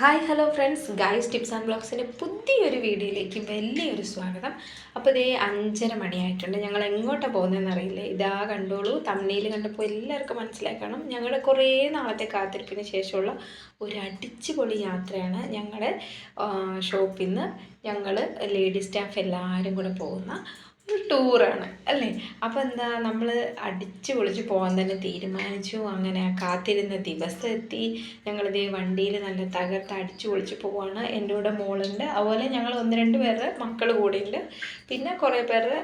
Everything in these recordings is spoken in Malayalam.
Hi hello friends guys tips and ബ്ലോഗ്സിന്റെ പുതിയൊരു വീഡിയോയിലേക്ക് വലിയൊരു സ്വാഗതം. അപ്പോൾ ഇതേ അഞ്ചര മണിയായിട്ടുണ്ട്. ഞങ്ങൾ എങ്ങോട്ടാണ് പോകുന്നതെന്ന് അറിയില്ല. ഇതാ കണ്ടോളൂ. തമിഴിൽ കണ്ടപ്പോൾ എല്ലാവർക്കും മനസ്സിലായി കാണും. ഞങ്ങളുടെ കുറേ നാളത്തെ കാത്തിരിപ്പിന് ശേഷമുള്ള ഒരു അടിച്ചുപൊളി യാത്രയാണ് ഞങ്ങളുടെ ഷോപ്പിൽ നിന്ന് ഞങ്ങൾ ലേഡീസ് സ്റ്റാഫ് എല്ലാവരും കൂടെ പോകുന്ന ഒരു ടൂറാണ് അല്ലേ? അപ്പോൾ എന്താ നമ്മൾ അടിച്ച് പൊളിച്ച് പോകാൻ തന്നെ തീരുമാനിച്ചു. അങ്ങനെ കാത്തിരുന്ന ദിവസം എത്തി ഞങ്ങളിതേ വണ്ടിയിൽ നല്ല തകർത്ത് അടിച്ച് പൊളിച്ച് പോവാണ്. എന്റെ കൂടെ മോളുണ്ട്. അതുപോലെ ഞങ്ങൾ ഒന്ന് രണ്ട് പേരുടെ മക്കൾ കൂടെയുണ്ട്. പിന്നെ കുറേ പേരുടെ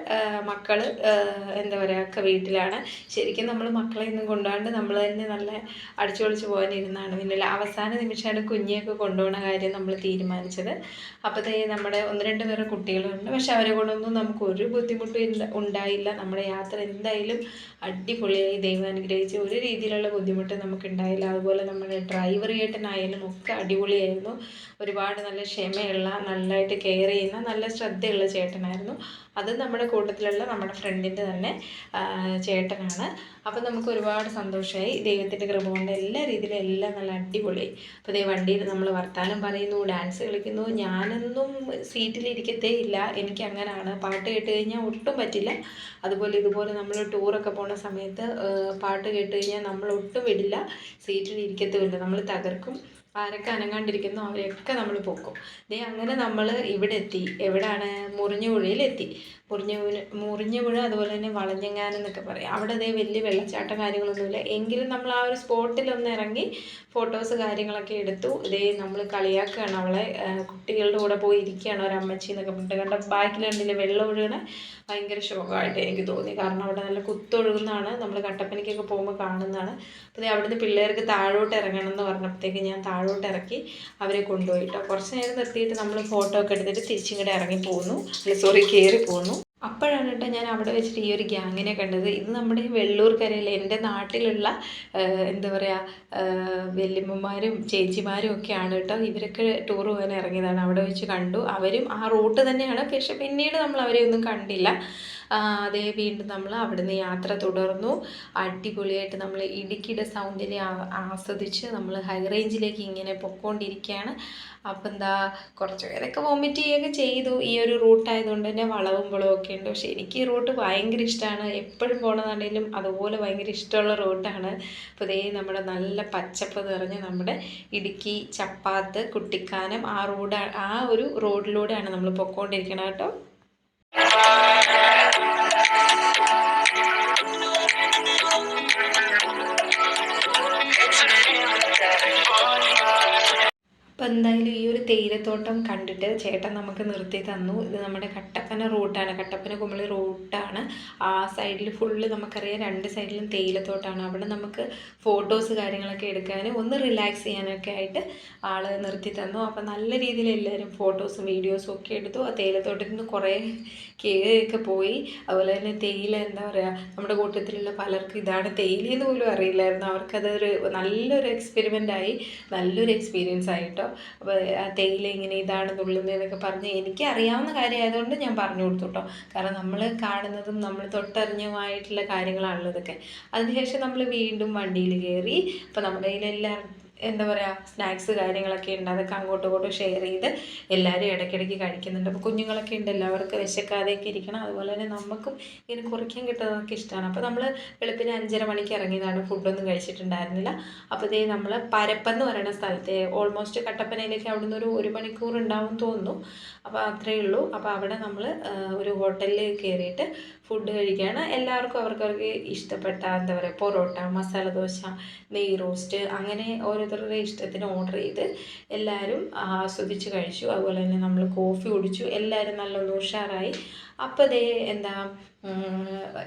മക്കൾ എന്താ പറയുക ഒക്കെ വീട്ടിലാണ്. ശരിക്കും നമ്മൾ മക്കളെ ഒന്നും കൊണ്ടുപോകാണ്ട് നമ്മൾ തന്നെ നല്ല അടിച്ചു പൊളിച്ച് പോകാനിരുന്നാണ്. പിന്നെ അവസാന നിമിഷമാണ് കുഞ്ഞിയൊക്കെ കൊണ്ടുപോകുന്ന കാര്യം നമ്മൾ തീരുമാനിച്ചത്. അപ്പോഴത്തേ നമ്മുടെ ഒന്ന് രണ്ട് പേരുടെ കുട്ടികളുണ്ട്. പക്ഷെ അവരെ കൊണ്ടൊന്നും നമുക്ക് ഒരു ബുദ്ധിമുട്ടും ഉണ്ടായില്ല. നമ്മുടെ യാത്ര എന്തായാലും അടിപൊളിയായി ദൈവം അനുഗ്രഹിച്ച് ഒരു രീതിയിലുള്ള ബുദ്ധിമുട്ട് നമുക്ക് ഉണ്ടായില്ല അതുപോലെ നമ്മുടെ ഡ്രൈവർ ചേട്ടനായാലും ഒക്കെ അടിപൊളിയായിരുന്നു. ഒരുപാട് നല്ല ക്ഷമയുള്ള നല്ലതായിട്ട് കെയർ ചെയ്യുന്ന നല്ല ശ്രദ്ധയുള്ള ചേട്ടനായിരുന്നു. അത് നമ്മുടെ കൂട്ടത്തിലുള്ള നമ്മുടെ ഫ്രണ്ടിന്റെ തന്നെ ചേട്ടനാണ്. അപ്പം നമുക്ക് ഒരുപാട് സന്തോഷമായി ദൈവത്തിന്റെ കൃപ കൊണ്ട് എല്ലാ രീതിയിലും എല്ലാം നല്ല അടിപൊളിയായി. അപ്പോൾ ദൈവം വണ്ടിയിൽ നമ്മൾ വർത്താനം പറയുന്നു ഡാൻസ് കളിക്കുന്നു. ഞാനൊന്നും സീറ്റിലിരിക്കത്തേ ഇല്ല. എനിക്ക് അങ്ങനെയാണ് പാട്ട് കേട്ട് കഴിഞ്ഞാൽ ഒട്ടും പറ്റില്ല. അതുപോലെ ഇതുപോലെ നമ്മൾ ടൂറൊക്കെ പോണ സമയത്ത് പാട്ട് കേട്ട് കഴിഞ്ഞാൽ നമ്മൾ ഒട്ടും വിടില്ല. സീറ്റിൽ ഇരിക്കത്തുമില്ല നമ്മൾ തകർക്കും. ആരൊക്കെ അനങ്ങാണ്ടിരിക്കുന്നു അവരെയൊക്കെ നമ്മൾ പൊക്കും. ദേ അങ്ങനെ നമ്മൾ ഇവിടെ എത്തി. എവിടെയാണ് വീണ് മുറിഞ്ഞപുഴ വീണ് അതുപോലെ തന്നെ വളഞ്ഞെങ്ങാനം എന്നൊക്കെ പറയും. അവിടെ അതേ വലിയ വെള്ളച്ചാട്ടം കാര്യങ്ങളൊന്നുമില്ല. എങ്കിലും നമ്മൾ ആ ഒരു സ്പോട്ടിൽ ഒന്ന് ഇറങ്ങി ഫോട്ടോസ് കാര്യങ്ങളൊക്കെ എടുത്തു. ഇതേ നമ്മൾ കളിയാക്കുകയാണ്. അവളെ കുട്ടികളുടെ കൂടെ പോയി ഇരിക്കുകയാണ് ഒരു അമ്മച്ചി എന്നൊക്കെ പറഞ്ഞിട്ട്. കണ്ട ബാക്കിലുണ്ടല്ലേ വെള്ളം ഒഴുകണ ഭയങ്കര ശോകമായിട്ട് എനിക്ക് തോന്നി. കാരണം അവിടെ നല്ല കുത്തൊഴുകുന്നതാണ്. നമ്മൾ കട്ടപ്പനയ്ക്കൊക്കെ പോകുമ്പോൾ കാണുന്നതാണ്. അപ്പോൾ അവിടുന്ന് പിള്ളേർക്ക് താഴോട്ട് ഇറങ്ങണം എന്ന് പറഞ്ഞപ്പോഴത്തേക്ക് ഞാൻ താഴോട്ട് ഇറക്കി അവരെ കൊണ്ടുപോയിട്ടോ കുറച്ച് നേരം നിർത്തിയിട്ട് നമ്മൾ ഫോട്ടോ ഒക്കെ എടുത്തിട്ട് തിരിച്ചിങ്ങോട്ട് ഇറങ്ങി പോകുന്നു സോറി കയറി പോകുന്നു അപ്പോഴാണ് കേട്ടോ ഞാൻ അവിടെ വെച്ചിട്ട് ഈ ഒരു ഗ്യാങ്ങിനെ കണ്ടത്. ഇത് നമ്മുടെ ഈ വെള്ളൂർക്കരയിലെ എന്റെ നാട്ടിലുള്ള എന്താ പറയുക വല്യമ്മമാരും ചേച്ചിമാരും ഒക്കെയാണ് കേട്ടോ. ഇവരൊക്കെ ടൂർ പോകാൻ ഇറങ്ങിയതാണ്. അവിടെ വെച്ച് കണ്ടു. അവരും ആ റൂട്ട് തന്നെയാണ്. പക്ഷെ പിന്നീട് നമ്മൾ അവരെ ഒന്നും കണ്ടില്ല. അതേ വീണ്ടും നമ്മൾ അവിടുന്ന് യാത്ര തുടർന്നു. അടിപൊളിയായിട്ട് നമ്മൾ ഇടുക്കിയുടെ സൗന്ദര്യം ആസ്വദിച്ച് നമ്മൾ ഹൈ റേഞ്ചിലേക്ക് ഇങ്ങനെ പൊക്കോണ്ടിരിക്കുകയാണ്. അപ്പം എന്താ കുറച്ച് പേരൊക്കെ വോമിറ്റ് ചെയ്യുകയൊക്കെ ചെയ്തു. ഈ ഒരു റൂട്ടായതുകൊണ്ട് തന്നെ വളവും വളവും ഒക്കെ ഉണ്ട്. പക്ഷേ എനിക്ക് ഈ റൂട്ട് ഭയങ്കര ഇഷ്ടമാണ്. എപ്പോഴും പോകണമെന്നുണ്ടെങ്കിലും അതുപോലെ ഭയങ്കര ഇഷ്ടമുള്ള റൂട്ടാണ്. അപ്പോൾ ഇതേ നമ്മുടെ നല്ല പച്ചപ്പ് നിറഞ്ഞ നമ്മുടെ ഇടുക്കി ചപ്പാത്ത് കുട്ടിക്കാനം ആ റോഡ് ആ ഒരു റോഡിലൂടെയാണ് നമ്മൾ പൊക്കോണ്ടിരിക്കണം കേട്ടോ. അപ്പോൾ എന്തായാലും ഈ ഒരു തേയിലത്തോട്ടം കണ്ടിട്ട് ചേട്ടൻ നമുക്ക് നിർത്തി തന്നു. ഇത് നമ്മുടെ കട്ടപ്പന റൂട്ടാണ് കട്ടപ്പന കുമളി റൂട്ടാണ് ആ സൈഡിൽ ഫുള്ള് നമുക്കറിയാം രണ്ട് സൈഡിലും തേയിലത്തോട്ടമാണ് അവിടെ നമുക്ക് ഫോട്ടോസ് കാര്യങ്ങളൊക്കെ എടുക്കാനും ഒന്ന് റിലാക്സ് ചെയ്യാനൊക്കെ ആയിട്ട് ആൾ നിർത്തി തന്നു. അപ്പോൾ നല്ല രീതിയിൽ എല്ലാവരും ഫോട്ടോസും വീഡിയോസും ഒക്കെ എടുത്തു. ആ തേയിലത്തോട്ടത്തിൽ നിന്ന് കുറേ കയറിയൊക്കെ പോയി. അതുപോലെ തന്നെ തേയില എന്താ പറയുക നമ്മുടെ കൂട്ടത്തിലുള്ള പലർക്കും ഇതാണ് തേയിലയെന്ന് പോലും അറിയില്ലായിരുന്നു. അവർക്കതൊരു നല്ലൊരു എക്സ്പെരിമെന്റായി നല്ലൊരു എക്സ്പീരിയൻസ് ആയിട്ടോ. കേട്ടോ അപ്പോൾ തേയില ഇങ്ങനെ ഇതാണ് തുള്ളുന്നതെന്നൊക്കെ പറഞ്ഞ് എനിക്ക് അറിയാവുന്ന കാര്യമായതുകൊണ്ട് ഞാൻ പറഞ്ഞു കൊടുത്തു കേട്ടോ കാരണം നമ്മൾ കാണുന്നതും നമ്മൾ തൊട്ടറിഞ്ഞുമായിട്ടുള്ള കാര്യങ്ങളാണല്ലോ ഇതൊക്കെ അതിനുശേഷം നമ്മൾ വീണ്ടും വണ്ടിയിൽ കയറി അപ്പോൾ നമ്മുടെ കയ്യിലെല്ലാം എന്താ പറയുക സ്നാക്സ് കാര്യങ്ങളൊക്കെ ഉണ്ട്. അതൊക്കെ അങ്ങോട്ടും ഇങ്ങോട്ടും ഷെയർ ചെയ്ത് എല്ലാവരും ഇടയ്ക്കിടയ്ക്ക് കഴിക്കുന്നുണ്ട്. അപ്പോൾ കുഞ്ഞുങ്ങളൊക്കെ ഉണ്ട്. എല്ലാവർക്കും വിശക്കാതെയൊക്കെ ഇരിക്കണം. അതുപോലെ തന്നെ നമുക്കും ഇങ്ങനെ കുറയ്ക്കാൻ കിട്ടുന്നതൊക്കെ ഇഷ്ടമാണ്. അപ്പോൾ നമ്മൾ വെളുപ്പിന് അഞ്ചര മണിക്ക് ഇറങ്ങിയതാണ്. ഫുഡൊന്നും കഴിച്ചിട്ടുണ്ടായിരുന്നില്ല. അപ്പോൾ ഇതേ നമ്മൾ പരപ്പെന്ന് പറയുന്ന സ്ഥലത്തെ ഓൾമോസ്റ്റ് കട്ടപ്പനയിലേക്ക് അവിടെ നിന്ന് ഒരു ഒരു മണിക്കൂർ ഉണ്ടാവും തോന്നുന്നു. അപ്പോൾ അത്രയേ ഉള്ളൂ. അപ്പോൾ അവിടെ നമ്മൾ ഒരു ഹോട്ടലിൽ കയറിയിട്ട് ഫുഡ് കഴിക്കുകയാണ് എല്ലാവർക്കും അവർക്കവർക്ക് ഇഷ്ടപ്പെട്ട എന്താ പറയുക പൊറോട്ട മസാല ദോശ നെയ് റോസ്റ്റ് അങ്ങനെ ഓരോരുത്തരുടെ ഇഷ്ടത്തിന് ഓർഡർ ചെയ്ത് എല്ലാവരും ആസ്വദിച്ച് കഴിച്ചു. അതുപോലെ തന്നെ നമ്മൾ കോഫി കുടിച്ചു. എല്ലാവരും നല്ല ഉഷാറായി. അപ്പോൾ ദേ എന്താ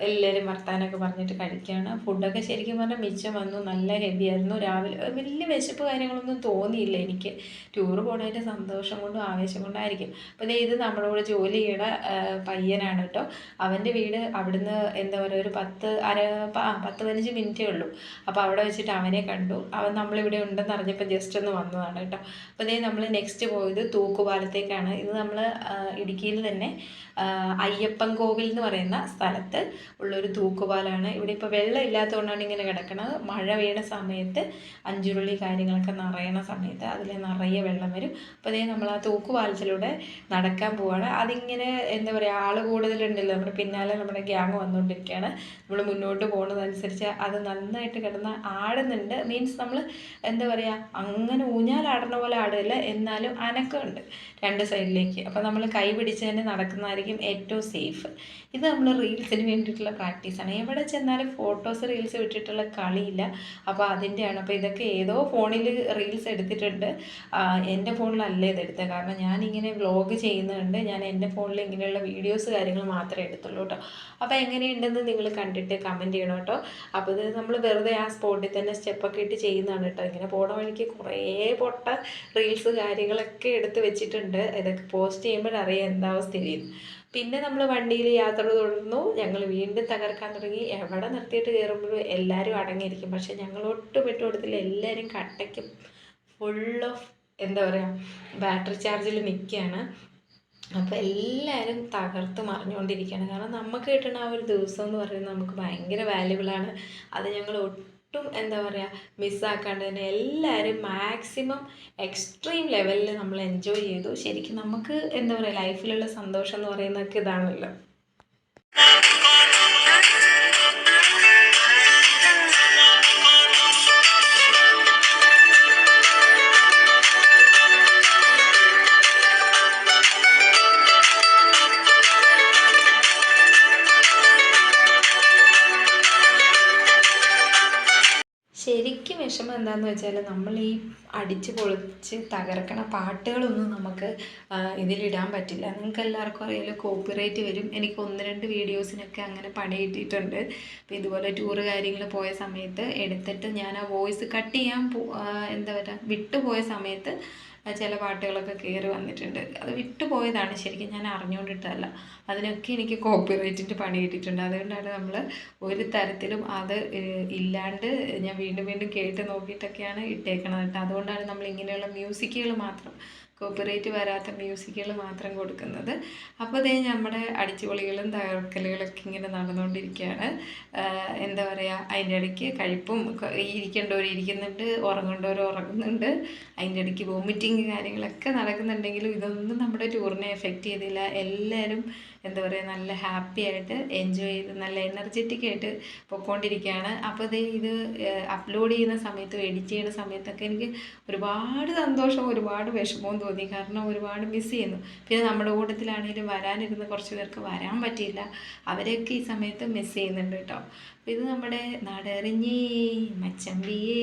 എല്ലാവരും വർത്താനൊക്കെ പറഞ്ഞിട്ട് കഴിക്കുകയാണ് ഫുഡൊക്കെ ശരിക്കും പറഞ്ഞാൽ മിച്ചം വന്നു. നല്ല ഹെവി ആയിരുന്നു രാവിലെ വലിയ വിശപ്പ് കാര്യങ്ങളൊന്നും തോന്നിയില്ല എനിക്ക്. ടൂർ പോണതിന്റെ സന്തോഷം കൊണ്ടും ആവേശം കൊണ്ടായിരിക്കും അപ്പോൾ ഇത് നമ്മുടെ കൂടെ ജോലി ചെയ്യണ പയ്യനാണ് കേട്ടോ. അവന്റെ വീട് അവിടുന്ന് എന്താ പറയുക ഒരു പത്ത് അര പത്ത് പതിനഞ്ച് മിനിറ്റേ ഉള്ളൂ. അപ്പോൾ അവിടെ വെച്ചിട്ട് അവനെ കണ്ടു. അവൻ നമ്മളിവിടെ ഉണ്ടെന്ന് അറിഞ്ഞപ്പോൾ ജസ്റ്റ് ഒന്ന് വന്നതാണ് കേട്ടോ. അപ്പോൾ ഇതേ നമ്മൾ നെക്സ്റ്റ് പോയത് തൂക്കുപാലത്തേക്കാണ്. ഇത് നമ്മൾ ഇടുക്കിയിൽ തന്നെ അയ്യപ്പൻ കോവിൽ എന്ന് പറയുന്ന സ്ഥലത്ത് ഉള്ളൊരു തൂക്കുപാലാണ്. ഇവിടെ ഇപ്പോൾ വെള്ളം ഇല്ലാത്തതുകൊണ്ടാണ് ഇങ്ങനെ കിടക്കുന്നത് മഴ വീണ സമയത്ത് അഞ്ചുരുളി കാര്യങ്ങളൊക്കെ നിറയണ സമയത്ത് അതിൽ നിറയെ വെള്ളം വരും. അപ്പോൾ അതേ നമ്മൾ ആ തൂക്കുപാലത്തിലൂടെ നടക്കാൻ പോവുകയാണ് അതിങ്ങനെ എന്താ പറയുക ആൾ കൂടുതലുണ്ടല്ലോ. നമ്മുടെ പിന്നാലെ നമ്മുടെ ഗ്യാങ് വന്നുകൊണ്ടിരിക്കുകയാണ്. നമ്മൾ മുന്നോട്ട് പോകുന്നതനുസരിച്ച് അത് നന്നായിട്ട് കിടന്ന് ആടുന്നുണ്ട്. മീൻസ് നമ്മൾ എന്താ പറയുക അങ്ങനെ ഊഞ്ഞാലാടണ പോലെ ആടില്ല എന്നാലും അനക്കമുണ്ട്. രണ്ട് സൈഡിലേക്ക്. അപ്പോൾ നമ്മൾ കൈ പിടിച്ച് തന്നെ നടക്കുന്നതായിരിക്കും ഏറ്റവും സേഫ് ഇത് നമ്മൾ റീൽസിന് വേണ്ടിയിട്ടുള്ള പ്രാക്ടീസാണ് എവിടെ ചെന്നാലും ഫോട്ടോസ് റീൽസ് വിട്ടിട്ടുള്ള കളിയില്ല. അപ്പോൾ അതിന്റെയാണ് അപ്പോൾ ഇതൊക്കെ ഏതോ ഫോണിൽ റീൽസ് എടുത്തിട്ടുണ്ട്. എന്റെ ഫോണിലല്ല ഇത് എടുത്തത്. കാരണം ഞാനിങ്ങനെ വ്ളോഗ് ചെയ്യുന്നുണ്ട്. ഞാൻ എന്റെ ഫോണിൽ ഇങ്ങനെയുള്ള വീഡിയോസ് കാര്യങ്ങൾ മാത്രമേ എടുത്തുള്ളൂ കേട്ടോ അപ്പോൾ എങ്ങനെയുണ്ടെന്ന് നിങ്ങൾ കണ്ടിട്ട് കമന്റ് ചെയ്യണം കേട്ടോ അപ്പോൾ ഇത് നമ്മൾ വെറുതെ ആ സ്പോട്ടിൽ തന്നെ സ്റ്റെപ്പൊക്കെ ഇട്ട് ചെയ്യുന്നതാണ് കേട്ടോ ഇങ്ങനെ പോണ വഴിക്ക് കുറേ പൊട്ട റീൽസ് കാര്യങ്ങളൊക്കെ എടുത്ത് വെച്ചിട്ടുണ്ട്. ഇതൊക്കെ പോസ്റ്റ് ചെയ്യുമ്പോൾ അറിയാം എന്താ സ്ഥിതിയെന്ന് പിന്നെ നമ്മൾ വണ്ടിയിൽ യാത്ര തുടർന്നു. ഞങ്ങൾ വീണ്ടും തകർക്കാൻ തുടങ്ങി. എവിടെ നിർത്തിയിട്ട് കയറുമ്പോഴും എല്ലാവരും അടങ്ങിയിരിക്കും. പക്ഷെ ഞങ്ങൾ ഒട്ടും വിട്ടു കൊടുത്തില്ല. എല്ലാവരും കട്ടയ്ക്ക് ഫുൾ ഓഫ് എന്താ പറയുക ബാറ്ററി ചാർജിൽ നിൽക്കുകയാണ് അപ്പോൾ എല്ലാവരും തകർത്ത് മറിഞ്ഞുകൊണ്ടിരിക്കുകയാണ് കാരണം നമുക്ക് കിട്ടുന്ന ആ ഒരു ദിവസം എന്ന് പറയുന്നത് നമുക്ക് ഭയങ്കര വാല്യുബിളാണ് അത് ഞങ്ങൾ ഒട്ടും എന്താ പറയുക മിസ്സാക്കാണ്ട് തന്നെ എല്ലാവരും മാക്സിമം എക്സ്ട്രീം ലെവലിൽ നമ്മൾ എൻജോയ് ചെയ്തു. ശരിക്കും നമുക്ക് എന്താ പറയുക ലൈഫിലുള്ള സന്തോഷം എന്ന് പറയുന്നതൊക്കെ ഇതാണല്ലോ. ശരിക്കും വിഷമം എന്താണെന്ന് വെച്ചാൽ നമ്മൾ ഈ അടിച്ച് പൊളിച്ച് തകർക്കണ പാട്ടുകളൊന്നും നമുക്ക് ഇതിലിടാൻ പറ്റില്ല. നിങ്ങൾക്ക് എല്ലാവർക്കും അറിയാലോ കോപ്പിറൈറ്റ് വരും. എനിക്ക് ഒന്ന് രണ്ട് വീഡിയോസിനൊക്കെ അങ്ങനെ പണി കിട്ടിയിട്ടുണ്ട് അപ്പോൾ ഇതുപോലെ ടൂറ് കാര്യങ്ങൾ പോയ സമയത്ത് എടുത്തിട്ട് ഞാൻ ആ വോയിസ് കട്ട് ചെയ്യാൻ എന്താ പറയുക വിട്ടുപോയ സമയത്ത് ചില പാട്ടുകളൊക്കെ കയറി വന്നിട്ടുണ്ട്. അത് വിട്ടുപോയതാണ് ശരിക്കും ഞാൻ അറിഞ്ഞുകൊണ്ടിട്ടല്ല അതിനൊക്കെ എനിക്ക് കോപ്പിറൈറ്റിന്റെ പണി കിട്ടിയിട്ടുണ്ട്. അതുകൊണ്ടാണ് നമ്മൾ ഒരു തരത്തിലും അത് ഇല്ലാണ്ട് ഞാൻ വീണ്ടും വീണ്ടും കേട്ട് നോക്കിയിട്ടൊക്കെയാണ് ഇട്ടേക്കണത് കേട്ടോ. അതുകൊണ്ടാണ് നമ്മൾ ഇങ്ങനെയുള്ള മ്യൂസിക്കുകൾ മാത്രം കോപ്പിറൈറ്റ് വരാത്ത മ്യൂസിക്കുകൾ മാത്രം കൊടുക്കുന്നത്. അപ്പോൾ അതേ നമ്മുടെ അടിച്ചുപൊളികളും തകർക്കലുകളൊക്കെ ഇങ്ങനെ നടന്നുകൊണ്ടിരിക്കുകയാണ് എന്താ പറയുക അതിന്റെ ഇടയ്ക്ക് കഴിപ്പും ഇരിക്കേണ്ടവർ ഇരിക്കുന്നുണ്ട് ഉറങ്ങേണ്ടവർ ഉറങ്ങുന്നുണ്ട്. അതിന്റെ ഇടയ്ക്ക് വോമിറ്റിങ് കാര്യങ്ങളൊക്കെ നടക്കുന്നുണ്ടെങ്കിലും ഇതൊന്നും നമ്മുടെ ടൂറിനെ എഫക്റ്റ് ചെയ്തില്ല. എല്ലാവരും എന്താ പറയുക നല്ല ഹാപ്പി ആയിട്ട് എൻജോയ് ചെയ്ത് നല്ല എനർജറ്റിക് ആയിട്ട് പൊയ്ക്കൊണ്ടിരിക്കുകയാണ് അപ്പോൾ ഇത് ഇത് അപ്ലോഡ് ചെയ്യുന്ന സമയത്തും എഡിറ്റ് ചെയ്യുന്ന സമയത്തൊക്കെ എനിക്ക് ഒരുപാട് സന്തോഷവും ഒരുപാട് വിഷമവും തോന്നി. കാരണം ഒരുപാട് മിസ് ചെയ്യുന്നു. പിന്നെ നമ്മുടെ കൂട്ടത്തിലാണെങ്കിലും വരാനിരുന്ന കുറച്ച് പേർക്ക് വരാൻ പറ്റിയില്ല. അവരെയൊക്കെ ഈ സമയത്ത് മിസ് ചെയ്യുന്നുണ്ട് കേട്ടോ. ഇത് നമ്മുടെ നാടറിഞ്ഞേ മച്ചമ്പിയേ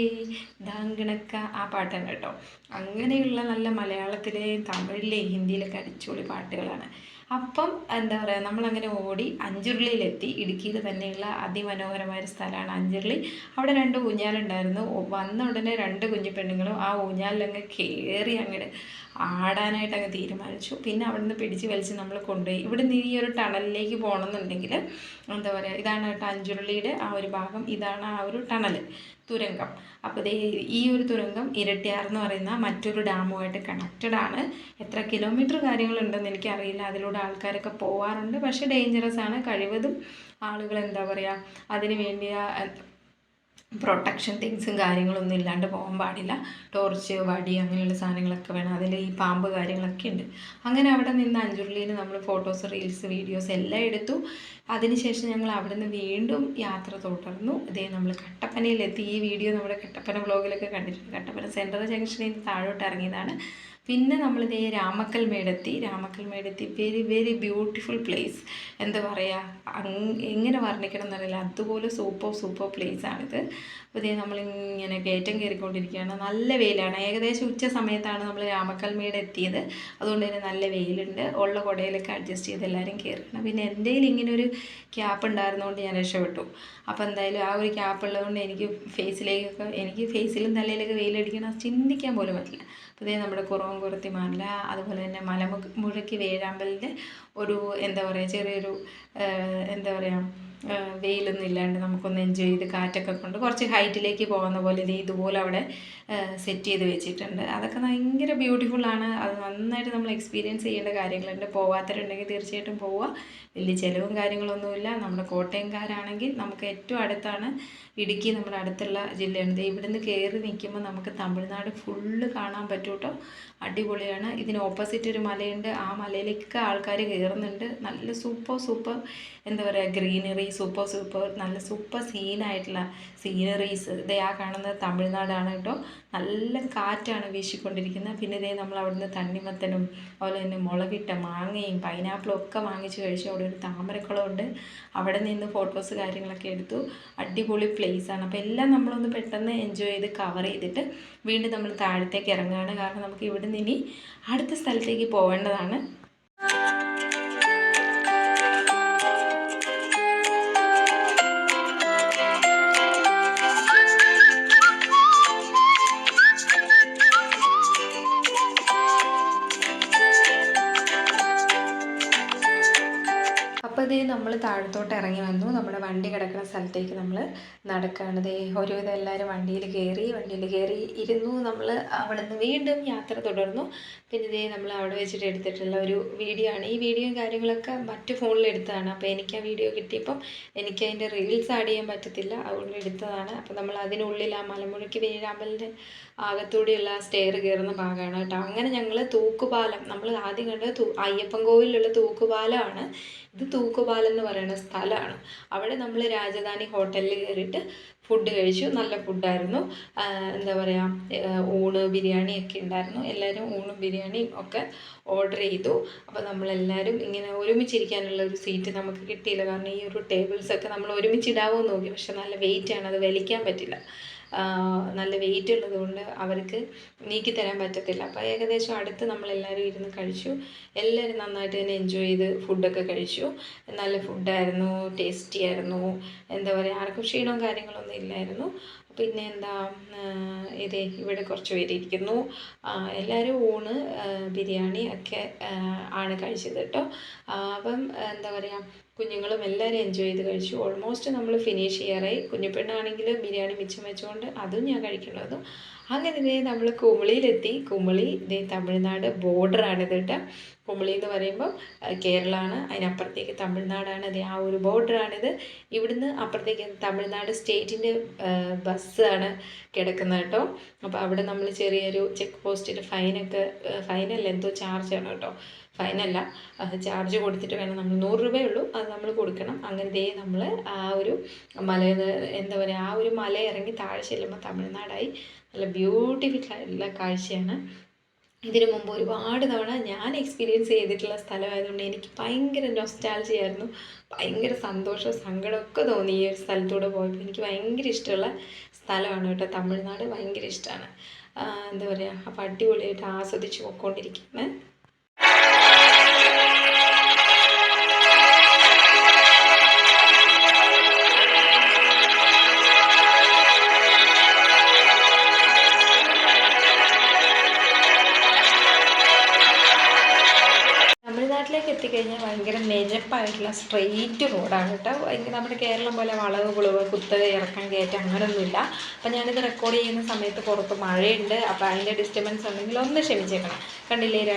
ദാങ്കണക്ക ആ പാട്ടാണ് കേട്ടോ. അങ്ങനെയുള്ള നല്ല മലയാളത്തിലെയും തമിഴിലെയും ഹിന്ദിയിലൊക്കെ അടിച്ചുപൊളി പാട്ടുകളാണ്. അപ്പം എന്താ പറയുക നമ്മളങ്ങനെ ഓടി അഞ്ചുരുളിയിലെത്തി. ഇടുക്കിയിൽ തന്നെയുള്ള അതിമനോഹരമായ ഒരു സ്ഥലമാണ് അഞ്ചുരുളി. അവിടെ രണ്ട് ഊഞ്ഞാലുണ്ടായിരുന്നു. വന്ന ഉടനെ രണ്ട് കുഞ്ഞു പെണ്ണുങ്ങളും ആ ഊഞ്ഞാലിലങ്ങ് കയറി അങ്ങോട്ട് ആടാനായിട്ട് അങ്ങ് തീരുമാനിച്ചു. പിന്നെ അവിടെ നിന്ന് പിടിച്ച് വലിച്ച് നമ്മൾ കൊണ്ടുപോയി. ഇവിടെ നിന്ന് ഈ ഒരു ടണലിലേക്ക് പോകണമെന്നുണ്ടെങ്കിൽ എന്താ പറയുക ഇതാണ് കേട്ടോ അഞ്ചുരുളിയുടെ ആ ഒരു ഭാഗം. ഇതാണ് ആ ഒരു ടണൽ തുരങ്കം. അപ്പോൾ ഈ ഒരു തുരങ്കം ഇരട്ടിയാർ എന്ന് പറയുന്ന മറ്റൊരു ഡാമുമായിട്ട് കണക്റ്റഡ് ആണ്. എത്ര കിലോമീറ്റർ കാര്യങ്ങളുണ്ടെന്ന് എനിക്കറിയില്ല. അതിലൂടെ ആൾക്കാരൊക്കെ പോവാറുണ്ട്. പക്ഷേ ഡേഞ്ചറസ് ആണ്. കഴിവതും ആളുകൾ എന്താ പറയുക അതിന് വേണ്ടിയ പ്രൊട്ടക്ഷൻ തിങ്സും കാര്യങ്ങളൊന്നും ഇല്ലാണ്ട് പോകാൻ പാടില്ല. ടോർച്ച് വടി അങ്ങനെയുള്ള സാധനങ്ങളൊക്കെ വേണം. അതിൽ ഈ പാമ്പ് കാര്യങ്ങളൊക്കെ ഉണ്ട്. അങ്ങനെ അവിടെ നിന്ന് അഞ്ചുരുളിയിൽ നമ്മൾ ഫോട്ടോസ് റീൽസ് വീഡിയോസ് എല്ലാം എടുത്തു. അതിനുശേഷം ഞങ്ങൾ അവിടെ നിന്ന് വീണ്ടും യാത്ര തുടർന്നു. ഇതേ നമ്മൾ കട്ടപ്പനയിലെത്തി. ഈ വീഡിയോ നമ്മുടെ കട്ടപ്പന ബ്ലോഗിലൊക്കെ കണ്ടിട്ടുണ്ട്. കട്ടപ്പന സെൻട്രൽ ജംഗ്ഷനിൽ നിന്ന് താഴോട്ട് ഇറങ്ങിയതാണ്. പിന്നെ നമ്മളിതേ രാമക്കൽ മേടെത്തി രാമക്കൽ മേടെത്തി വെരി വെരി ബ്യൂട്ടിഫുൾ പ്ലേസ്. എന്താ പറയുക എങ്ങനെ വർണിക്കണം എന്നറിയില്ല. അതുപോലെ സൂപ്പർ സൂപ്പർ പ്ലേസ് ആണിത് അപ്പോൾ ഇതേ നമ്മളിങ്ങനെ കയറ്റം കയറിക്കൊണ്ടിരിക്കുകയാണ്. നല്ല വെയിലാണ്. ഏകദേശം ഉച്ച സമയത്താണ് നമ്മൾ രാമക്കൽ മേട് എത്തിയത് അതുകൊണ്ട് തന്നെ നല്ല വെയിലുണ്ട്. ഉള്ള കുടയിലൊക്കെ അഡ്ജസ്റ്റ് ചെയ്ത് എല്ലാവരും കയറണം പിന്നെ എന്തെങ്കിലും ഇങ്ങനെ ഒരു ക്യാപ്പ് ഉണ്ടായിരുന്നതുകൊണ്ട് ഞാൻ രക്ഷപ്പെട്ടു. അപ്പോൾ എന്തായാലും ആ ഒരു ക്യാപ്പ് ഉള്ളതുകൊണ്ട് എനിക്ക് ഫേസിലേക്കൊക്കെ എനിക്ക് ഫേസിലും തലയിലൊക്കെ വെയിലടിക്കണം ചിന്തിക്കാൻ പോലും പറ്റില്ല. അപ്പോൾ നമ്മുടെ കുറവും കുറത്തി മല അതുപോലെ തന്നെ മലമുഴക്കി വേഴാമ്പലിന്റെ ഒരു എന്താ പറയുക ചെറിയൊരു എന്താ പറയുക വെയിലൊന്നും ഇല്ലാണ്ട് നമുക്കൊന്ന് എൻജോയ് ചെയ്ത് കാറ്റൊക്കെ കൊണ്ട് കുറച്ച് ഹൈറ്റിലേക്ക് പോകുന്ന പോലെ ഇത് ഇതുപോലെ അവിടെ സെറ്റ് ചെയ്ത് വെച്ചിട്ടുണ്ട്. അതൊക്കെ ഭയങ്കര ബ്യൂട്ടിഫുള്ളാണ് അത് നന്നായിട്ട് നമ്മൾ എക്സ്പീരിയൻസ് ചെയ്യേണ്ട കാര്യങ്ങളുണ്ട്. പോവാത്തവരുണ്ടെങ്കിൽ തീർച്ചയായിട്ടും പോവുക. വലിയ ചിലവും കാര്യങ്ങളൊന്നുമില്ല നമ്മുടെ കോട്ടയംകാരാണെങ്കിൽ നമുക്ക് ഏറ്റവും അടുത്താണ് ഇടുക്കി നമ്മുടെ അടുത്തുള്ള ജില്ലയാണ്. ഇവിടുന്ന് കയറി നിൽക്കുമ്പോൾ നമുക്ക് തമിഴ്നാട് ഫുള്ള് കാണാൻ പറ്റും കേട്ടോ അടിപൊളിയാണ്. ഇതിന് ഓപ്പോസിറ്റ് ഒരു മലയുണ്ട്. ആ മലയിലേക്ക് ആൾക്കാർ കയറുന്നുണ്ട് നല്ല സൂപ്പർ സൂപ്പർ എന്താ പറയുക ഗ്രീനറി സൂപ്പർ സൂപ്പർ നല്ല സൂപ്പർ സീനായിട്ടുള്ള സീനറീസ് ഇതേ ആ കാണുന്നത് തമിഴ്നാടാണ് കേട്ടോ നല്ല കാറ്റാണ് വീശിക്കൊണ്ടിരിക്കുന്നത്. പിന്നെ ഇതേ നമ്മൾ അവിടുന്ന് തണ്ണിമത്തനും അതുപോലെ തന്നെ മുളകിട്ട മാങ്ങയും പൈനാപ്പിളും ഒക്കെ വാങ്ങിച്ച് കഴിച്ചു അവിടെ ഒരു താമരക്കുളമുണ്ട്. അവിടെ നിന്ന് ഫോട്ടോസ് കാര്യങ്ങളൊക്കെ എടുത്തു. അടിപൊളി ആണ്. അപ്പോൾ എല്ലാം നമ്മളൊന്ന് പെട്ടെന്ന് എൻജോയ് ചെയ്ത് കവർ ചെയ്തിട്ട് വീണ്ടും നമ്മൾ താഴത്തേക്ക് ഇറങ്ങുകയാണ്. കാരണം നമുക്ക് ഇവിടെ നിന്ന് ഇനി അടുത്ത സ്ഥലത്തേക്ക് പോകേണ്ടതാണ്. കിടക്കുന്ന സ്ഥലത്തേക്ക് നമ്മൾ നടക്കുകയാണ് ദേ ഒരുവിധം എല്ലാവരും വണ്ടിയിൽ കയറി വണ്ടിയിൽ കയറി ഇരുന്നു. നമ്മൾ അവിടെ നിന്ന് വീണ്ടും യാത്ര തുടർന്നു. പിന്നെ ഇതേ നമ്മൾ അവിടെ വെച്ചിട്ട് എടുത്തിട്ടുള്ള ഒരു വീഡിയോ ആണ്. ഈ വീഡിയോയും കാര്യങ്ങളൊക്കെ മറ്റു ഫോണിൽ എടുത്തതാണ്. അപ്പോൾ എനിക്ക് ആ വീഡിയോ കിട്ടിയപ്പം എനിക്ക് അതിന്റെ റീൽസ് ആഡ് ചെയ്യാൻ പറ്റത്തില്ല. അതുകൊണ്ട് എടുത്തതാണ്. അപ്പോൾ നമ്മൾ അതിനുള്ളിൽ ആ മലമുഴക്കി വേഴാമ്പലിന്റെ ആകത്തൂടെയുള്ള സ്റ്റെയർ കയറുന്ന ഭാഗമാണ് കേട്ടോ. അങ്ങനെ ഞങ്ങൾ തൂക്കുപാലം നമ്മൾ ആദ്യം കണ്ടത് തൂ അയ്യപ്പൻ കോവിലുള്ള തൂക്കുപാലമാണ്. ഇത് തൂക്കുപാലം എന്ന് പറയുന്ന സ്ഥലമാണ്. അവിടെ നമ്മൾ രാജധാനി ഹോട്ടലിൽ കയറിയിട്ട് ഫുഡ് കഴിച്ചു. നല്ല ഫുഡായിരുന്നു എന്താ പറയുക ഊണ് ബിരിയാണി ഒക്കെ ഉണ്ടായിരുന്നു. എല്ലാവരും ഊണും ബിരിയാണിയും ഒക്കെ ഓർഡർ ചെയ്തു. അപ്പോൾ നമ്മളെല്ലാവരും ഇങ്ങനെ ഒരുമിച്ചിരിക്കാനുള്ള ഒരു സീറ്റ് നമുക്ക് കിട്ടിയില്ല. കാരണം ഈ ഒരു ടേബിൾസൊക്കെ നമ്മൾ ഒരുമിച്ചിടാവോ നോക്കി. പക്ഷെ നല്ല വെയിറ്റ് ആണ്. അത് വലിക്കാൻ പറ്റില്ല. നല്ല വെയിറ്റ് ഉള്ളതുകൊണ്ട് അവർക്ക് നീക്കി തരാൻ പറ്റത്തില്ല. അപ്പോൾ ഏകദേശം അടുത്ത് നമ്മളെല്ലാവരും ഇരുന്ന് കഴിച്ചു. എല്ലാവരും നന്നായിട്ട് തന്നെ എൻജോയ് ചെയ്ത് ഫുഡൊക്കെ കഴിച്ചു. നല്ല ഫുഡായിരുന്നു ടേസ്റ്റി ആയിരുന്നു. എന്താ പറയുക ആർക്കും ക്ഷീണവും കാര്യങ്ങളൊന്നും ഇല്ലായിരുന്നു. പിന്നെ എന്താ ഇത് ഇവിടെ കുറച്ച് പേര് ഇരിക്കുന്നു. ആ, എല്ലാവരും ഊണ് ബിരിയാണി ഒക്കെ ആണ് കഴിച്ചത് കേട്ടോ. അപ്പം എന്താ പറയുക കുഞ്ഞുങ്ങളും എല്ലാവരും എൻജോയ് ചെയ്ത് കഴിച്ചു. ഓൾമോസ്റ്റ് നമ്മൾ ഫിനിഷ് ചെയ്യാറായി. കുഞ്ഞുപെണ്ണാണെങ്കിൽ ബിരിയാണി മിച്ചം വെച്ചുകൊണ്ട് അതും ഞാൻ കഴിക്കേണ്ടതും അങ്ങനെ നമ്മൾ കുമളിയിലെത്തി. കുമളി ഇതേ തമിഴ്നാട് ബോർഡറാണിത് കേട്ടോ. കുമളി എന്ന് പറയുമ്പോൾ കേരളമാണ് അതിനപ്പുറത്തേക്ക് തമിഴ്നാടാണ് അതെ ആ ഒരു ബോർഡറാണിത് ഇവിടുന്ന് അപ്പുറത്തേക്ക് തമിഴ്നാട് സ്റ്റേറ്റിന്റെ ബസ്സാണ് കിടക്കുന്നത് കേട്ടോ. അപ്പോൾ അവിടെ നമ്മൾ ചെറിയൊരു ചെക്ക് പോസ്റ്റിൽ ഫൈനൊക്കെ ഫൈനല്ല എന്തോ ചാർജാണ് കേട്ടോ. ഫൈനല്ല ചാർജ് കൊടുത്തിട്ട് വേണം നമ്മൾ നൂറ് രൂപയേ ഉള്ളൂ അത് നമ്മൾ കൊടുക്കണം. അങ്ങനത്തെ നമ്മൾ ആ ഒരു മല എന്താ പറയുക ആ ഒരു മല ഇറങ്ങി താഴെ ചെല്ലുമ്പോൾ തമിഴ്നാടായി. നല്ല ബ്യൂട്ടിഫുൾ ആയിട്ടുള്ള കാഴ്ചയാണ്. ഇതിനു മുമ്പ് ഒരുപാട് തവണ ഞാൻ എക്സ്പീരിയൻസ് ചെയ്തിട്ടുള്ള സ്ഥലമായതുകൊണ്ട് എനിക്ക് ഭയങ്കര നൊസ്റ്റാൾജിയായിരുന്നു ഭയങ്കര സന്തോഷം സങ്കടമൊക്കെ തോന്നി ഈ ഒരു സ്ഥലത്തൂടെ പോയപ്പോൾ എനിക്ക് ഭയങ്കര ഇഷ്ടമുള്ള സ്ഥലമാണ് കേട്ടോ. തമിഴ്നാട് ഭയങ്കര ഇഷ്ടമാണ് എന്താ പറയുക അപ്പോൾ അടിപൊളിയായിട്ട് ആസ്വദിച്ച് പോയിക്കൊണ്ടിരിക്കുന്നത് തമിഴ്നാട്ടിലേക്ക് എത്തിക്കഴിഞ്ഞാൽ ഭയങ്കര നിരപ്പായിട്ടുള്ള സ്ട്രെയിറ്റ് റോഡാണ് കേട്ടോ. നമ്മുടെ കേരളം പോലെ വളവ് പുളവ് കുത്തക ഇറക്കം കയറ്റം അങ്ങനെയൊന്നുമില്ല അപ്പം ഞാനിത് റെക്കോർഡ് ചെയ്യുന്ന സമയത്ത് പുറത്ത് മഴയുണ്ട്. അപ്പോൾ അതിന്റെ ഡിസ്റ്റർബൻസ് ഉണ്ടെങ്കിൽ ഒന്ന് ക്ഷമിച്ചേക്കണം. കണ്ടില്ലേ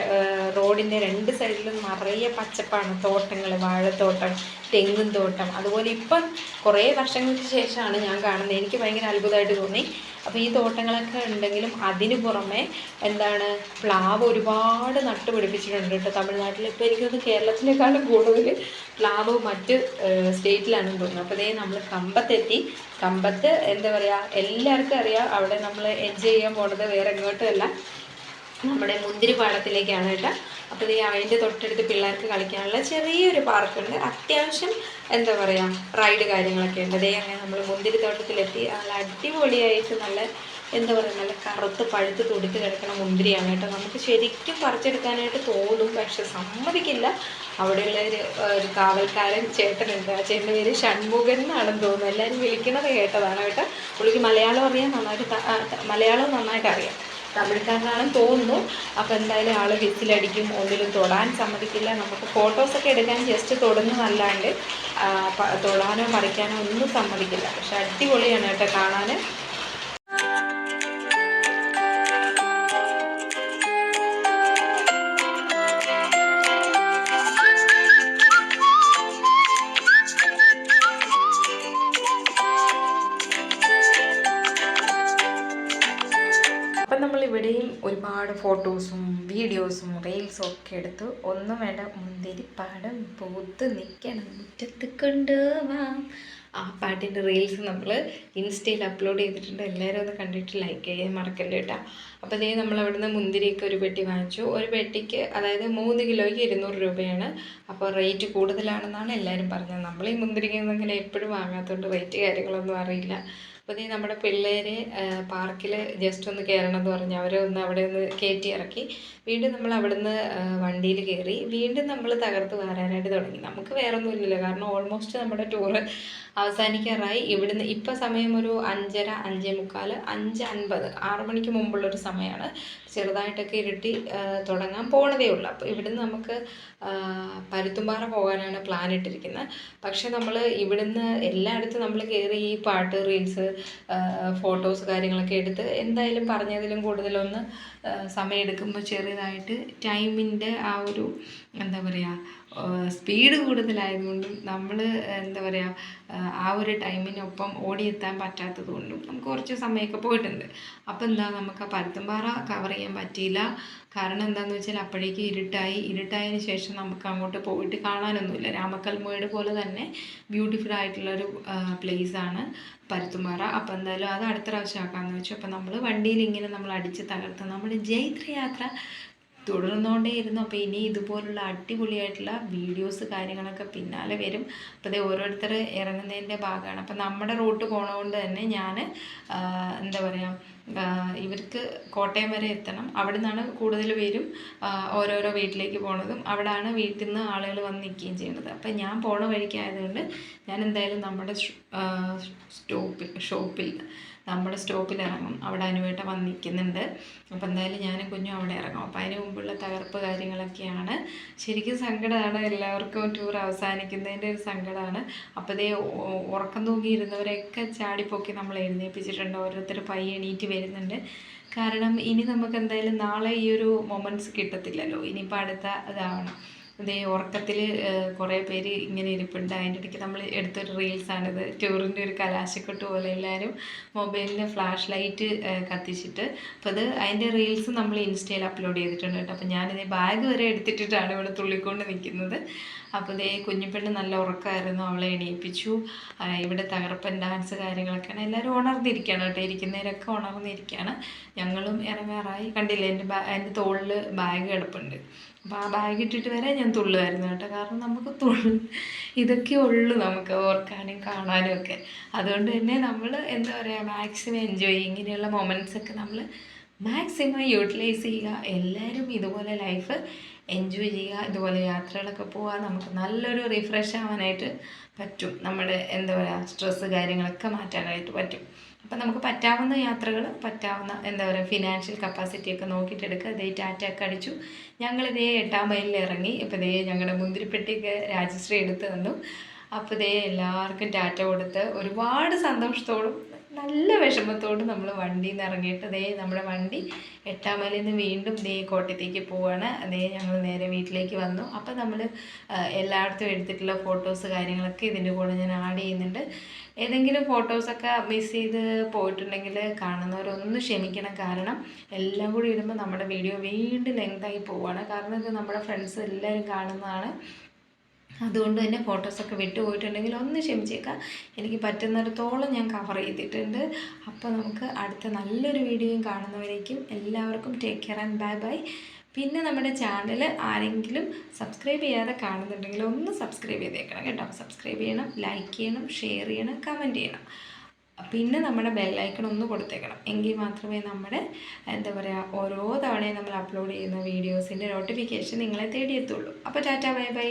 റോഡിന്റെ രണ്ട് സൈഡിലും നിറയെ പച്ചപ്പാണ്. തോട്ടങ്ങൾ വാഴത്തോട്ടം തെങ്ങും തോട്ടം. അതുപോലെ ഇപ്പം കുറേ വർഷങ്ങൾക്ക് ശേഷമാണ് ഞാൻ കാണുന്നത്. എനിക്ക് ഭയങ്കര അത്ഭുതമായിട്ട് തോന്നി. അപ്പോൾ ഈ തോട്ടങ്ങളൊക്കെ ഉണ്ടെങ്കിലും അതിന് പുറമെ എന്താണ് പ്ലാവ് ഒരുപാട് നട്ടുപിടിപ്പിച്ചിട്ടുണ്ട് കേട്ടോ തമിഴ്നാട്ടിൽ. ഇപ്പോൾ എനിക്കൊന്ന് കേരളത്തിനേക്കാളും കൂടുതൽ പ്ലാവ് മറ്റ് സ്റ്റേറ്റിലാണെന്ന് തോന്നുന്നു. അപ്പോൾ അതേ നമ്മൾ കമ്പത്തെത്തി. കമ്പത്ത് എന്താ പറയുക എല്ലാവർക്കും അറിയാം. അവിടെ നമ്മൾ എൻജോയ് ചെയ്യാൻ പോണത് വേറെ എങ്ങോട്ടും അല്ല. നമ്മുടെ മുന്തിരി പാടത്തിലേക്കാണ് കേട്ടോ. അപ്പോൾ ഈ അതിന്റെ തൊട്ടടുത്ത് പിള്ളേർക്ക് കളിക്കാനുള്ള ചെറിയൊരു പാർക്കുണ്ട്. അത്യാവശ്യം എന്താ പറയുക റൈഡ് കാര്യങ്ങളൊക്കെ ഉണ്ട്. അതേ അങ്ങനെ നമ്മൾ മുന്തിരി തോട്ടത്തിലെത്തി. നല്ല അടിപൊളിയായിട്ട് നല്ല എന്താ പറയുക നല്ല കറുത്ത് പഴുത്ത് തുടുത്ത് കിടക്കുന്ന മുന്തിരിയാണ് കേട്ടോ. നമുക്ക് ശരിക്കും പറിച്ചെടുക്കാനായിട്ട് തോന്നും പക്ഷെ സമ്മതിക്കില്ല. അവിടെയുള്ള ഒരു ഒരു കാവൽക്കാരൻ ചേട്ടനുണ്ട് ആ ചേട്ടന്റെ പേര് ഷൺമുഖൻ എന്നാണെന്ന് തോന്നുന്നു. എല്ലാവരും വിളിക്കണത് കേട്ടതാണ് കേട്ടോ. പുള്ളിക്ക് മലയാളം അറിയാം നന്നായിട്ട് മലയാളം നന്നായിട്ട് അറിയാം തമിഴ്ക്കാരനാണെന്ന് തോന്നുന്നു. അപ്പോൾ എന്തായാലും ആൾ വിസിലടിക്കും ഒന്നിലും തൊടാൻ സമ്മതിക്കില്ല. നമുക്ക് ഫോട്ടോസൊക്കെ എടുക്കാൻ ജസ്റ്റ് തൊടുന്നതല്ലാണ്ട് തൊടാനോ പറിക്കാനോ ഒന്നും സമ്മതിക്കില്ല. പക്ഷെ അടിപൊളിയാണ് കേട്ടോ കാണാൻ ഫോട്ടോസും വീഡിയോസും റീൽസും ഒക്കെ എടുത്തു ഒന്നും വേണ്ട മുന്തിരിപ്പാടം പൂത്ത് നിൽക്കണം മുറ്റത്ത് കൊണ്ടുപോവാം ആ പാട്ടിന്റെ റീൽസ് നമ്മൾ ഇൻസ്റ്റയിൽ അപ്ലോഡ് ചെയ്തിട്ടുണ്ട്. എല്ലാവരും ഒന്ന് കണ്ടിട്ട് ലൈക്ക് ചെയ്യാൻ മറക്കല്ലേ കേട്ടോ. അപ്പോൾ ഇതേ നമ്മൾ അവിടുന്ന് മുന്തിരിയൊക്കെ ഒരു പെട്ടി വാങ്ങിച്ചു. ഒരു പെട്ടിക്ക് അതായത് മൂന്ന് കിലോയ്ക്ക് ഇരുന്നൂറ് രൂപയാണ്. അപ്പോൾ റേറ്റ് കൂടുതലാണെന്നാണ് എല്ലാവരും പറഞ്ഞത്. നമ്മൾ ഈ മുന്തിരിക്കൊന്നും ഇങ്ങനെ എപ്പോഴും വാങ്ങാത്തതുകൊണ്ട് റേറ്റ് കാര്യങ്ങളൊന്നും അറിയില്ല. അപ്പോൾ നീ നമ്മുടെ പിള്ളേരെ പാർക്കിൽ ജസ്റ്റ് ഒന്ന് കയറണം എന്ന് പറഞ്ഞ് അവരെ ഒന്ന് അവിടെ ഒന്ന് കയറ്റി ഇറക്കി. വീണ്ടും നമ്മൾ അവിടുന്ന് വണ്ടിയിൽ കയറി വീണ്ടും നമ്മൾ തകർത്ത് വരാനായിട്ട് തുടങ്ങി. നമുക്ക് വേറെ ഒന്നും ഇല്ലല്ലോ. കാരണം ഓൾമോസ്റ്റ് നമ്മുടെ ടൂറ് അവസാനിക്കാറായി. ഇവിടുന്ന് ഇപ്പം സമയം ഒരു അഞ്ചര അഞ്ചേ മുക്കാൽ അഞ്ച് അൻപത്. ആറ് മണിക്ക് മുമ്പുള്ളൊരു സമയമാണ് ചെറുതായിട്ടൊക്കെ ഇരുട്ടി തുടങ്ങാൻ പോണതേ ഉള്ളൂ. അപ്പോൾ ഇവിടുന്ന് നമുക്ക് പരുത്തുംപാറ പോകാനാണ് പ്ലാൻ ഇട്ടിരിക്കുന്നത് പക്ഷേ നമ്മൾ ഇവിടുന്ന് എല്ലായിടത്തും നമ്മൾ കയറി ഈ പാട്ട് റീൽസ് ഫോട്ടോസ് കാര്യങ്ങളൊക്കെ എടുത്ത് എന്തായാലും പറഞ്ഞതിലും കൂടുതലൊന്ന് സമയമെടുക്കുമ്പോൾ ചെറുതായിട്ട് ടൈമിന്റെ ആ ഒരു എന്താ പറയുക സ്പീഡ് കൂടുതലായതുകൊണ്ടും നമ്മൾ എന്താ പറയുക ആ ഒരു ടൈമിനൊപ്പം ഓടിയെത്താൻ പറ്റാത്തത് കൊണ്ടും നമുക്ക് കുറച്ച് സമയമൊക്കെ പോയിട്ടുണ്ട്. അപ്പോൾ എന്താ നമുക്ക് ആ പരുത്തുംപാറ കവർ ചെയ്യാൻ പറ്റിയില്ല. കാരണം എന്താണെന്ന് വെച്ചാൽ അപ്പോഴേക്ക് ഇരുട്ടായി. ഇരുട്ടായതിന് ശേഷം നമുക്ക് അങ്ങോട്ട് പോയിട്ട് കാണാനൊന്നുമില്ല. രാമക്കൽമേട് പോലെ തന്നെ ബ്യൂട്ടിഫുൾ ആയിട്ടുള്ളൊരു ആണ് പരുത്തുംപാറ അപ്പോൾ എന്തായാലും അത് അടുത്ത പ്രാവശ്യം ആക്കാമെന്ന് വെച്ചു. അപ്പോൾ നമ്മൾ വണ്ടിയിൽ ഇങ്ങനെ നമ്മൾ അടിച്ച് തകർത്ത് നമ്മുടെ ജൈത്ര യാത്ര തുടർന്നുകൊണ്ടേയിരുന്നു. അപ്പോൾ ഇനി ഇതുപോലുള്ള അടിപൊളിയായിട്ടുള്ള വീഡിയോസ് കാര്യങ്ങളൊക്കെ പിന്നാലെ വരും. അപ്പോൾ അതേ ഓരോരുത്തർ ഇറങ്ങുന്നതിന്റെ ഭാഗമാണ്. അപ്പോൾ നമ്മുടെ റൂട്ട് പോണതുകൊണ്ട് തന്നെ ഞാൻ എന്താ പറയുക ഇവർക്ക് കോട്ടയം വരെ എത്തണം. അവിടെ നിന്നാണ് കൂടുതൽ പേരും ഓരോരോ വീട്ടിലേക്ക് പോണതും. അവിടെയാണ് വീട്ടിൽ നിന്ന് ആളുകൾ വന്ന് നിൽക്കുകയും ചെയ്യുന്നത്. അപ്പം ഞാൻ പോണ വഴിക്കായതുകൊണ്ട് ഞാൻ എന്തായാലും നമ്മുടെ സ്റ്റോപ്പിൽ ഷോപ്പിൽ നമ്മുടെ സ്റ്റോപ്പിൽ ഇറങ്ങും അവിടെ അനുവേട്ട വന്ന് നിൽക്കുന്നുണ്ട് അപ്പോൾ എന്തായാലും ഞാൻ കുഞ്ഞും അവിടെ ഇറങ്ങും. അപ്പോൾ അതിന് മുമ്പുള്ള തകർപ്പ് കാര്യങ്ങളൊക്കെയാണ്. ശരിക്കും സങ്കടമാണ് എല്ലാവർക്കും ടൂർ അവസാനിക്കുന്നതിന്റെ ഒരു സങ്കടമാണ്. അപ്പോൾ ഇതേ ഉറക്കം തൂങ്ങിയിരുന്നവരെയൊക്കെ ചാടിപ്പൊക്കി നമ്മൾ എഴുന്നേൽപ്പിച്ചിട്ടുണ്ട് ഓരോരുത്തർ പയ്യെ എണീറ്റ് വരുന്നുണ്ട്. കാരണം ഇനി നമുക്ക് എന്തായാലും നാളെ ഈ ഒരു മൊമെന്റ്സ് കിട്ടത്തില്ലല്ലോ. ഇനിയിപ്പോൾ അടുത്ത ഇതാവണം. ഇതേ ഉറക്കത്തിൽ കുറേ പേര് ഇങ്ങനെ ഇരിപ്പുണ്ട്. അതിന്റെ ഇടയ്ക്ക് നമ്മൾ എടുത്തൊരു റീൽസാണിത് ടൂറിന്റെ ഒരു കലാശക്കൊട്ട് പോലെ എല്ലാവരും മൊബൈലിന്റെ ഫ്ലാഷ് ലൈറ്റ് കത്തിച്ചിട്ട്. അപ്പോൾ അത് അതിന്റെ റീൽസ് നമ്മൾ ഇൻസ്റ്റയിൽ അപ്ലോഡ് ചെയ്തിട്ടുണ്ട് കേട്ടോ. അപ്പോൾ ഞാനിത് ബാഗ് വരെ എടുത്തിട്ടിട്ടാണ് ഇവിടെ തുള്ളിക്കൊണ്ട് നിൽക്കുന്നത് അപ്പോൾ ഇതേ കുഞ്ഞിപ്പെണ്ണ് നല്ല ഉറക്കമായിരുന്നു അവളെ എണീപ്പിച്ചു. ഇവിടെ തകർപ്പൻ ഡാൻസ് കാര്യങ്ങളൊക്കെയാണ്. എല്ലാവരും ഉണർന്നിരിക്കുകയാണ് കേട്ടോ. ഇരിക്കുന്നവരൊക്കെ ഉണർന്നിരിക്കുകയാണ് ഞങ്ങളും ഇറങ്ങാറായി കണ്ടില്ല? എന്റെ എന്റെ തോളിൽ ബാഗ് കിടപ്പുണ്ട്. അപ്പോൾ ആ ബാഗ് ഇട്ടിട്ട് വരെ ഞാൻ തുള്ളുമായിരുന്നു കേട്ടോ. കാരണം നമുക്ക് തുള്ളു ഇതൊക്കെ ഉള്ളൂ നമുക്ക് ഓർക്കാനും കാണാനും ഒക്കെ. അതുകൊണ്ട് തന്നെ നമ്മൾ എന്താ പറയുക മാക്സിമം എൻജോയ് ഇങ്ങനെയുള്ള മൊമെന്റ്സ് ഒക്കെ നമ്മൾ മാക്സിമം യൂട്ടിലൈസ് ചെയ്യുക. എല്ലാവരും ഇതുപോലെ ലൈഫ് എൻജോയ് ചെയ്യുക ഇതുപോലെ യാത്രകളൊക്കെ പോവുക. നമുക്ക് നല്ലൊരു റിഫ്രഷ് ആവാനായിട്ട് പറ്റും. നമ്മുടെ എന്താ പറയുക സ്ട്രെസ്സ് കാര്യങ്ങളൊക്കെ മാറ്റാനായിട്ട് പറ്റും. അപ്പം നമുക്ക് പറ്റാവുന്ന യാത്രകൾ പറ്റാവുന്ന എന്താ പറയുക ഫിനാൻഷ്യൽ കപ്പാസിറ്റി ഒക്കെ നോക്കിയിട്ട് എടുക്കുക ഇതേ ടാറ്റ ഒക്കെ അടിച്ചു. ഞങ്ങളിതേ എട്ടാം മൈലിൽ ഇറങ്ങി ഇപ്പം ഇതേ ഞങ്ങളുടെ മുന്തിരിപ്പെട്ടിയൊക്കെ രാജശ്രീ എടുത്ത് തന്നു. അപ്പോൾ ഇതേ എല്ലാവർക്കും ടാറ്റ കൊടുത്ത് ഒരുപാട് സന്തോഷത്തോടും നല്ല വിഷമത്തോട് നമ്മൾ വണ്ടിയിൽ നിന്ന് ഇറങ്ങിയിട്ട് ദേ നമ്മുടെ വണ്ടി എട്ടാമലയിൽ നിന്ന് വീണ്ടും ദേ കോട്ടയത്തേക്ക് പോവാണ്. അതേ ഞങ്ങൾ നേരെ വീട്ടിലേക്ക് വന്നു. അപ്പോൾ നമ്മൾ എല്ലായിടത്തും എടുത്തിട്ടുള്ള ഫോട്ടോസ് കാര്യങ്ങളൊക്കെ ഇതിന്റെ കൂടെ ഞാൻ ആഡ് ചെയ്യുന്നുണ്ട്. ഏതെങ്കിലും ഫോട്ടോസൊക്കെ മിസ് ചെയ്ത് പോയിട്ടുണ്ടെങ്കിൽ കാണുന്നവരൊന്ന് ക്ഷമിക്കണം. കാരണം എല്ലാം കൂടി ഇടുമ്പോൾ നമ്മുടെ വീഡിയോ വീണ്ടും ലെങ്തായി പോവുകയാണ് കാരണം ഇത് നമ്മുടെ ഫ്രണ്ട്സ് എല്ലാവരും കാണുന്നതാണ്. അതുകൊണ്ട് തന്നെ ഫോട്ടോസൊക്കെ വിട്ടു പോയിട്ടുണ്ടെങ്കിൽ ഒന്ന് ക്ഷമിച്ചേക്കാം. എനിക്ക് പറ്റുന്നിടത്തോളം ഞാൻ കവർ ചെയ്തിട്ടുണ്ട്. അപ്പോൾ നമുക്ക് അടുത്ത നല്ലൊരു വീഡിയോയും കാണുന്നവരേക്കും എല്ലാവർക്കും take care and bye bye പിന്നെ നമ്മുടെ ചാനൽ ആരെങ്കിലും സബ്സ്ക്രൈബ് ചെയ്യാതെ കാണുന്നുണ്ടെങ്കിൽ ഒന്ന് സബ്സ്ക്രൈബ് ചെയ്തേക്കണം കേട്ടോ. സബ്സ്ക്രൈബ് ചെയ്യണം ലൈക്ക് ചെയ്യണം ഷെയർ ചെയ്യണം കമന്റ് ചെയ്യണം. പിന്നെ നമ്മുടെ ബെല്ലൈക്കൺ ഒന്ന് കൊടുത്തേക്കണം. എങ്കിൽ മാത്രമേ നമ്മുടെ എന്താ പറയുക ഓരോ തവണയും നമ്മൾ അപ്ലോഡ് ചെയ്യുന്ന വീഡിയോസിന്റെ നോട്ടിഫിക്കേഷൻ നിങ്ങളെ തേടിയെത്തുള്ളൂ. അപ്പോൾ ടാറ്റ ബൈ ബൈ